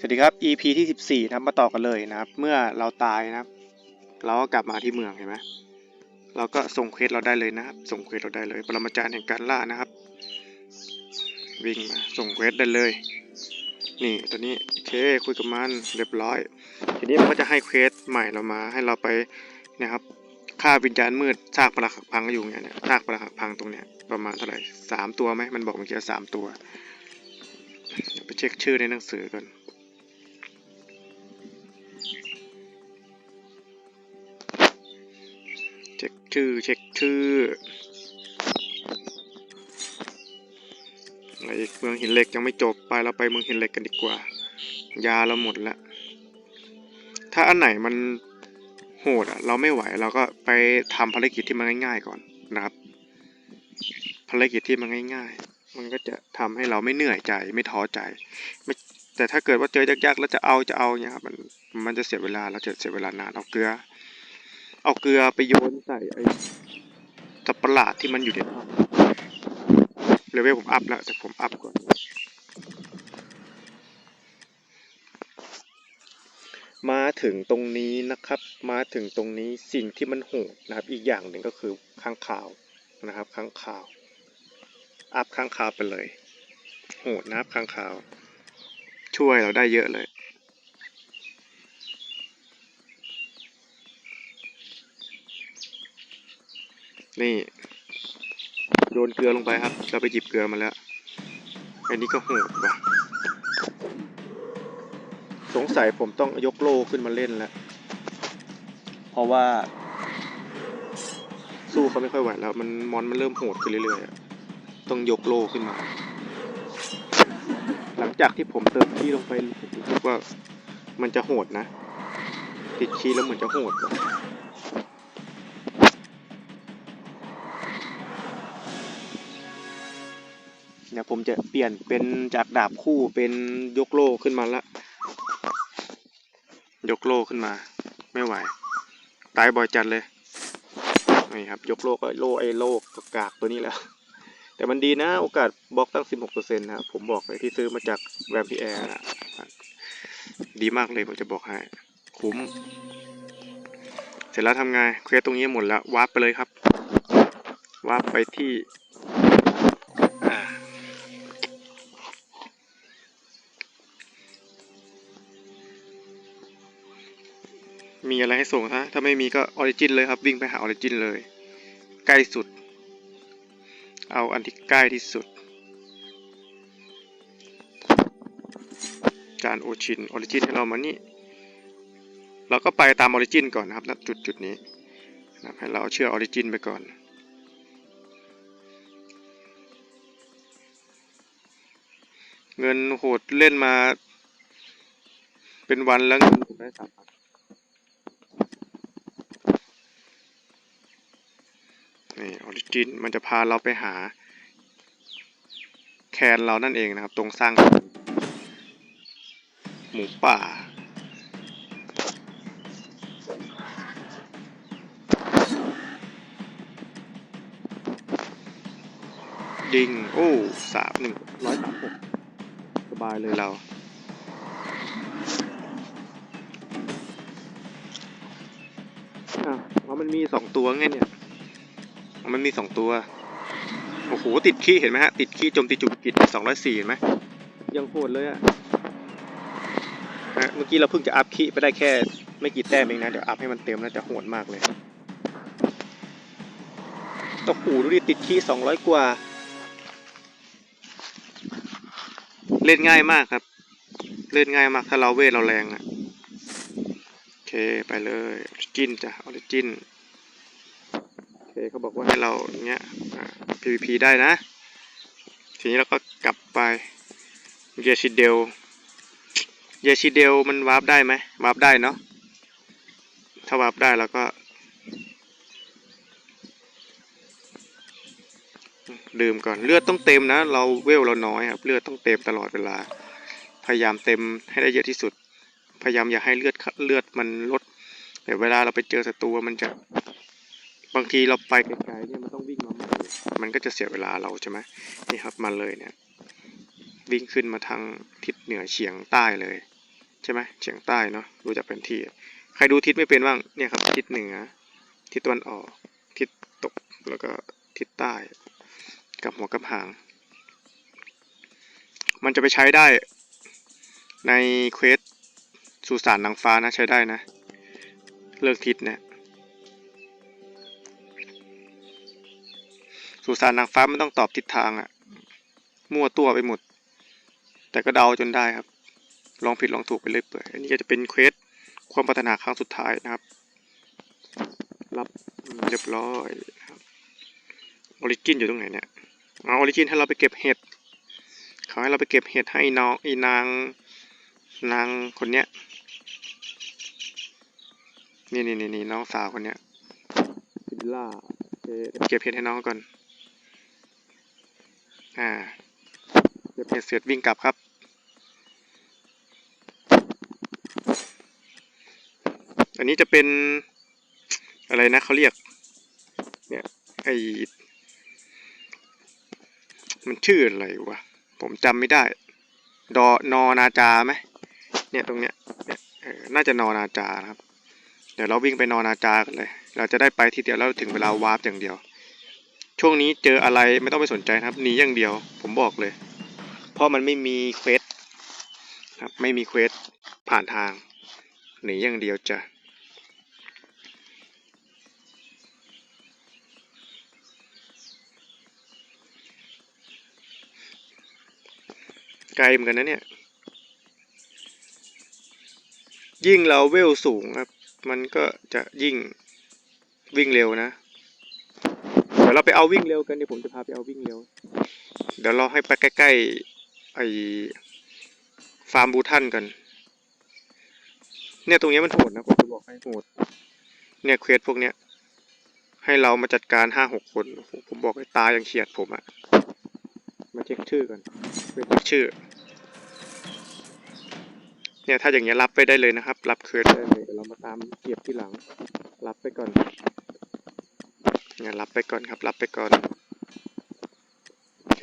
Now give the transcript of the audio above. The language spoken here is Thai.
สวัสดีครับ EP ที่ 14นะครับมาต่อกันเลยนะครับ เมื่อเราตายนะครับ เราก็กลับมาที่เมืองเห็นไหมเราก็ส่งเควสเราได้เลยนะครับ ส่งเควสเราได้เลย ปรมาจารย์แห่งการล่านะครับ วิ่งมาส่งเควสได้เลย นี่ตอนนี้โอเคคุยกับมันเรียบร้อย ทีนี้มันก็จะให้เควสใหม่เรามาให้เราไปนะครับฆ่าวิญญาณมืดซากปรักหักพังก็อยู่เนี่ยซากปรักหักพังตรงเนี้ยประมาณเท่าไหร่สามตัวไหมมันบอกเมื่อกี้สามตัว ไปเช็คชื่อในหนังสือก่อน ชื่อ เช็คชื่ออะไรอีกเมืองหินเหล็กยังไม่จบไปเราไปเมืองหินเหล็กกันดีกว่า ยาเราหมดแล้วถ้าอันไหนมันโหดอะเราไม่ไหวเราก็ไปทำภารกิจที่มันง่าย ๆ ก่อนนะครับ ภารกิจที่มันง่าย ๆ มันก็จะทำให้เราไม่เหนื่อยใจไม่ท้อใจไม่แต่ถ้าเกิดว่าเจอยากๆแล้วจะเอาจะเอาเนี่ยครับมันมันจะเสียเวลาเราจะเสียเวลานานเอาเกลือ เอาเกลือไปโยนใส่ไอ้สัตว์ประหลาดที่มันอยู่ในถ้ำเลเวลผมอัพแล้วแต่ผมอัพก่อน มาถึงตรงนี้นะครับ มาถึงตรงนี้สิ่งที่มันโหดนะครับ อีกอย่างหนึ่งก็คือข้างข่าวนะครับข้างข่าว อัพข้างข่าวไปเลย โหดนะครับข้างข่าว ช่วยเราได้เยอะเลย นี่ โยนเกลือลงไปครับ เราไปหยิบเกลือมาแล้ว อันนี้ก็โหดว่ะ สงสัยผมต้องยกโลขึ้นมาเล่นแล้ว เพราะว่า สู้เขาไม่ค่อยไหวแล้ว มันมอนมันเริ่มโหดขึ้นเรื่อยๆ ต้องยกโลขึ้นมา หลังจากที่ผมเติมขี้ลงไปรู้สึกว่ามันจะโหดนะ ติดขี้แล้วเหมือนจะโหด เดี๋ยวผมจะเปลี่ยนเป็นจากดาบคู่เป็นยกโล่ขึ้นมาละ ยกโล่ขึ้นมา ไม่ไหว ตายบ่อยจัดเลย นี่ครับ ยกโล่ก็โล่ไอ้โล่กากตัวนี้แล้ว แต่มันดีนะโอกาสบล็อกตั้ง 16%นะครับ ผมบอกเลยที่ซื้อมาจากแวมพีแอร์นะดีมากเลยผมจะบอกให้ คุ้ม เสร็จแล้วทำไงเควสตรงนี้หมดแล้ววาร์ปไปเลยครับวาร์ปไปที่ มีอะไรให้ส่งฮะถ้าไม่มีก็ออริจินเลยครับวิ่งไปหาออริจินเลย ใกล้สุด เอาอันที่ใกล้ที่สุด จานโอชินออริจินให้เรามานี่เราก็ไปตามออริจินก่อนนะครับณจุดจุดนี้นะครับให้เราเอาเชื่อออริจินไปก่อนเงินโหดเล่นมา เป็นวันแล้วเงินผมได้สามพัน จินมันจะพาเราไปหา แคนเรานั่นเองนะครับ ตรงสร้าง หมูป่ายิง โอ้สามหนึ่งร้อยสามหกสบายเลยเราอ้าวอ๋อมันมีสองตัวไงเนี่ย มันมีสองตัว โอ้โห ติดขี้เห็นไหมฮะ ติดขี้จมตีจุกกิจสองร้อยสี่เห็นไหม ยังโหดเลยอะฮะเมื่อกี้เราเพิ่งจะอัพขี้ไปได้แค่ไม่กี่แต้มเองนะ เดี๋ยวอัพให้มันเต็มแล้วจะโหดมากเลยโอ้โหดูดิติดขี้สองร้อยกว่า เล่นง่ายมากครับ เล่นง่ายมากถ้าเราเวทเราแรงอะโอเคไปเลยออริจินจ้ะออริจิน เขาบอกว่าให้เราอย่างเงี้ย PVP ได้นะ ทีนี้เราก็กลับไปเยชิเดลเยชิเดลมันวาร์ปได้ไหมวาร์ปได้เนาะถ้าวาร์ปได้เราก็ดื่มก่อนเลือดต้องเต็มนะ เราเวลเราน้อยครับเลือดต้องเต็มตลอดเวลา พยายามเต็มให้ได้เยอะที่สุด พยายามอย่าให้เลือดเลือดมันลดแต่เวลาเราไปเจอศัตรูมันจะ บางทีเราไปไกลๆเนี่ยมันต้องวิ่งมาใหม่มันก็จะเสียเวลาเราใช่ไหมนี่ครับมาเลยเนี่ย วิ่งขึ้นมาทางทิศเหนือเฉียงใต้เลย ใช่ไหมเฉียงใต้เนาะดูจากแผนที่ ใครดูทิศไม่เป็นบ้างเนี่ยครับ ทิศเหนือ ทิศตะวันออก ทิศตกแล้วก็ทิศใต้ กับหัวกับหาง มันจะไปใช้ได้ในเควสสุสานนางฟ้านะใช้ได้นะ เลือกทิศเนี่ย สุสานนางฟ้ามันต้องตอบทิศทางอะมั่วตัวไปหมด แต่ก็เดาจนได้ครับ ลองผิดลองถูกไปเรื่อยเปื่อยอันนี้ก็จะเป็นเควสความปรารถนาครั้งสุดท้ายนะครับ รับเรียบร้อยนะครับออริจินอยู่ตรงไหนเนี่ยเอาออริจินให้เราไปเก็บเห็ดเขาให้เราไปเก็บเห็ดให้น้องอีนางนางคนเนี้ยนี่นี่นี่นี่น้องสาวคนเนี้ยบิลล่าเก็บเห็ดให้น้องก่อน อ่าเก็บเห็ดเสร็จวิ่งกลับครับ อันนี้จะเป็นอะไรนะเขาเรียก เนี่ยไอมันชื่ออะไรวะ ผมจำไม่ได้ ดอนอนาจาไหมเนี่ยตรงเนี้ยเนี่ยน่าจะนอนาจานะครับ เดี๋ยวเราวิ่งไปนอนาจากันเลย เราจะได้ไปทีเดียวแล้วถึงเวลาวาร์ปอย่างเดียว ช่วงนี้เจออะไรไม่ต้องไปสนใจนะครับหนีอย่างเดียว ผมบอกเลย เพราะมันไม่มีเควสครับไม่มีเควสผ่านทางหนีอย่างเดียวจ้ะไกลเหมือนกันนะเนี่ย ยิ่งเราเวลสูงครับ มันก็จะยิ่งวิ่งเร็วนะ ดี๋ยวเราไปเอาวิ่งเร็วกันเดี๋ยวผมจะพาไปเอาวิ่งเร็ว เดี๋ยวเราให้ไปใกล้ๆไอ้ฟาร์มบูทันกัน เนี่ยตรงนี้มันโหดนะผมจะบอกให้โหด เนี่ยเควสพวกเนี้ย ให้เรามาจัดการห้าหกคนผมบอกให้ตายังเฉียดผมอะมาเช็คชื่อกันเช็คชื่อ เนี่ยถ้าอย่างเงี้ยรับไปได้เลยนะครับ รับเควสได้เลยเดี๋ยวเรามาตามเก็บที่หลัง รับไปก่อน งั้นรับไปก่อนครับ รับไปก่อน โอเค